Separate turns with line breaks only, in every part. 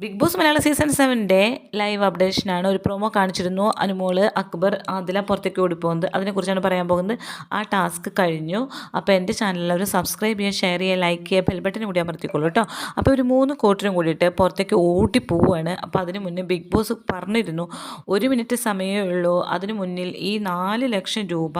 Big boss Malayala season സെവന്റെ live അപ്ഡേഷനാണ് ഒരു പ്രൊമോ കാണിച്ചിരുന്നു. അനുമോൾ അക്ബർ അതില പുറത്തേക്ക് ഓടിപ്പോകുന്നത്. അതിനെക്കുറിച്ചാണ് പറയാൻ പോകുന്നത്. ആ ടാസ്ക് കഴിഞ്ഞു. അപ്പോൾ എന്റെ ചാനലിൽ ഒരു സബ്സ്ക്രൈബ് ചെയ്യുക ഷെയർ ചെയ്യുക ലൈക്ക് ചെയ്യുക ബെൽബട്ടനും കൂടി അമർത്തിക്കോളൂ കേട്ടോ. അപ്പോൾ ഒരു മൂന്ന് കോട്ടിനും കൂടിയിട്ട് പുറത്തേക്ക് ഓടി പോവുകയാണ് അപ്പോൾ അതിന് മുന്നേ ബിഗ് ബോസ് പറഞ്ഞിരുന്നു ഒരു മിനിറ്റ് സമയമേ ഉള്ളൂ. അതിന് മുന്നിൽ ഈ നാല് ലക്ഷം രൂപ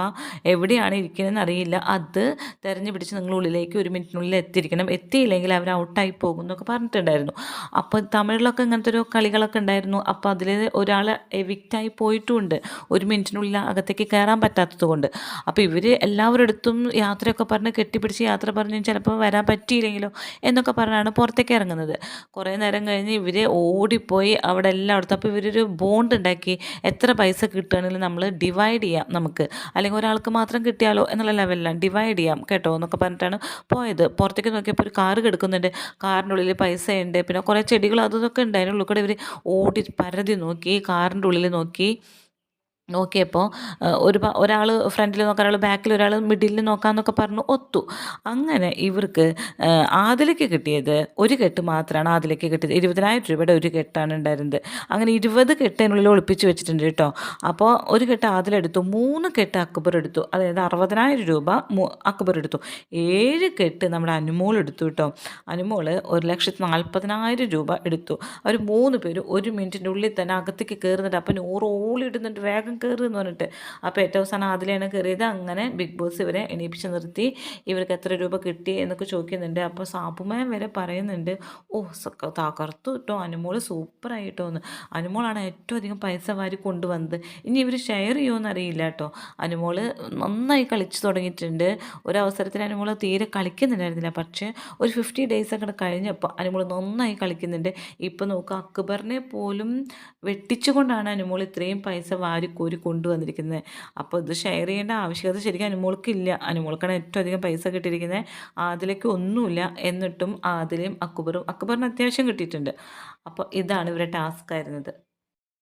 എവിടെയാണ് ഇരിക്കുന്നതെന്ന് അറിയില്ല. അത് തിരഞ്ഞു പിടിച്ച് നിങ്ങൾ ഉള്ളിലേക്ക് ഒരു മിനിറ്റിനുള്ളിൽ എത്തിയിരിക്കണം. എത്തിയില്ലെങ്കിൽ അവർ ഔട്ടായി പോകും എന്നൊക്കെ പറഞ്ഞിട്ടുണ്ടായിരുന്നു. അപ്പോൾ തമിഴിലൊക്കെ ഇങ്ങനത്തെ ഒരു കളികളൊക്കെ ഉണ്ടായിരുന്നു. അപ്പോൾ അതിൽ ഒരാൾ എവിക്റ്റായി പോയിട്ടുമുണ്ട് ഒരു മിനിറ്റിനുള്ളിൽ അകത്തേക്ക് കയറാൻ പറ്റാത്തത് കൊണ്ട്. അപ്പോൾ ഇവർ എല്ലാവരുടെ അടുത്തും യാത്രയൊക്കെ പറഞ്ഞ് കെട്ടിപ്പിടിച്ച് യാത്ര പറഞ്ഞ് ചിലപ്പോൾ വരാൻ പറ്റിയില്ലെങ്കിലോ എന്നൊക്കെ പറഞ്ഞാണ് പുറത്തേക്ക് ഇറങ്ങുന്നത്. കുറേ നേരം കഴിഞ്ഞ് ഇവർ ഓടിപ്പോയി അവിടെ എല്ലായിടത്തും അപ്പോൾ ഇവരൊരു ബോണ്ട് ഉണ്ടാക്കി. എത്ര പൈസ കിട്ടുകയാണെങ്കിലും നമ്മൾ ഡിവൈഡ് ചെയ്യാം നമുക്ക്. അല്ലെങ്കിൽ ഒരാൾക്ക് മാത്രം കിട്ടിയാലോ എന്നുള്ള ലെവലിലാണ് ഡിവൈഡ് ചെയ്യാം കേട്ടോ എന്നൊക്കെ പറഞ്ഞിട്ടാണ് പോയത്. പുറത്തേക്ക് നോക്കിയപ്പോൾ ഒരു കാറ് കിടക്കുന്നുണ്ട്. കാറിന്റെ ഉള്ളിൽ പൈസ ഉണ്ട് പിന്നെ കുറേ ചെടികൾ അതും ഉണ്ടായിരുന്നുള്ളൂ. കൂടെ ഇവർ ഓടി പരതി നോക്കി കാറിന്റെ ഉള്ളിൽ നോക്കി. നോക്കിയപ്പോൾ ഒരു ഒരാൾ ഫ്രണ്ടിൽ നോക്കാൻ ഒരാൾ ബാക്കിൽ ഒരാൾ മിഡിലിൽ നോക്കാമെന്നൊക്കെ പറഞ്ഞു ഒത്തു. അങ്ങനെ ഇവർക്ക് ആദിലേക്ക് കിട്ടിയത് ഒരു കെട്ട് മാത്രമാണ് ആദിലേക്ക് കിട്ടിയത്. ഇരുപതിനായിരം രൂപയുടെ ഒരു കെട്ടാണ് ഉണ്ടായിരുന്നത്. അങ്ങനെ ഇരുപത് കെട്ടിനുള്ളിൽ ഒളിപ്പിച്ച് വെച്ചിട്ടുണ്ട് കേട്ടോ. അപ്പോൾ ഒരു കെട്ട് ആദിലെടുത്തു മൂന്ന് കെട്ട് അക്ബർ എടുത്തു. അതായത് അറുപതിനായിരം രൂപ അക്ബർ എടുത്തു. ഏഴ് കെട്ട് നമ്മുടെ അനുമോൾ എടുത്തു കേട്ടോ. അനുമോൾ ഒരു ലക്ഷത്തി നാൽപ്പതിനായിരം രൂപ എടുത്തു. അവർ മൂന്ന് പേര് ഒരു മിനിറ്റിന്റെ ഉള്ളിൽ തന്നെ അകത്തേക്ക് കയറുന്നുണ്ട് അപ്പം ഓറോളിടുന്നുണ്ട് വേഗം കയറി എന്ന് പറഞ്ഞിട്ട്. അപ്പോൾ ഏറ്റവും അവസാനം അതിലാണ് കയറിയത് അങ്ങനെ ബിഗ് ബോസ് ഇവരെ എണീപ്പിച്ച് നിർത്തി. ഇവർക്ക് എത്ര രൂപ കിട്ടി എന്നൊക്കെ ചോദിക്കുന്നുണ്ട്. അപ്പോൾ സാപ്പുമയം വരെ പറയുന്നുണ്ട്. ഓ തകർത്തു കിട്ടോ അനുമോൾ സൂപ്പറായിട്ടോ എന്ന്. അനുമോളാണ് ഏറ്റവും അധികം പൈസ വാരി കൊണ്ടുവന്നത്. ഇനി ഇവർ ഷെയർ ചെയ്യുമോ അറിയില്ല കേട്ടോ അനുമോൾ നന്നായി കളിച്ചു തുടങ്ങിയിട്ടുണ്ട്. ഒരവസരത്തിൽ അനുമോൾ തീരെ കളിക്കുന്നുണ്ടായിരുന്നില്ല. പക്ഷേ ഒരു ഫിഫ്റ്റി ഡേയ്സ് ഒക്കെ കഴിഞ്ഞപ്പോൾ അനുമോൾ നന്നായി കളിക്കുന്നുണ്ട്. ഇപ്പോൾ നോക്കുക അക്ബറിനെ പോലും വെട്ടിച്ചുകൊണ്ടാണ് അനുമോൾ ഇത്രയും പൈസ വാരി കോരി കൊണ്ടുവന്നിരിക്കുന്നത് അപ്പോൾ ഇത് ഷെയർ ചെയ്യേണ്ട ആവശ്യകത ശരിക്കും അനുമോൾക്കില്ല. അനുമോൾക്കാണ് ഏറ്റവും അധികം പൈസ കിട്ടിയിരിക്കുന്നത് ആദിലേക്ക് ഒന്നുമില്ല. എന്നിട്ടും ആദിലും അക്ബറും അക്ബറിന് അത്യാവശ്യം കിട്ടിയിട്ടുണ്ട്. അപ്പോൾ ഇതാണ് ഇവരുടെ ടാസ്ക് ആയിരുന്നത്.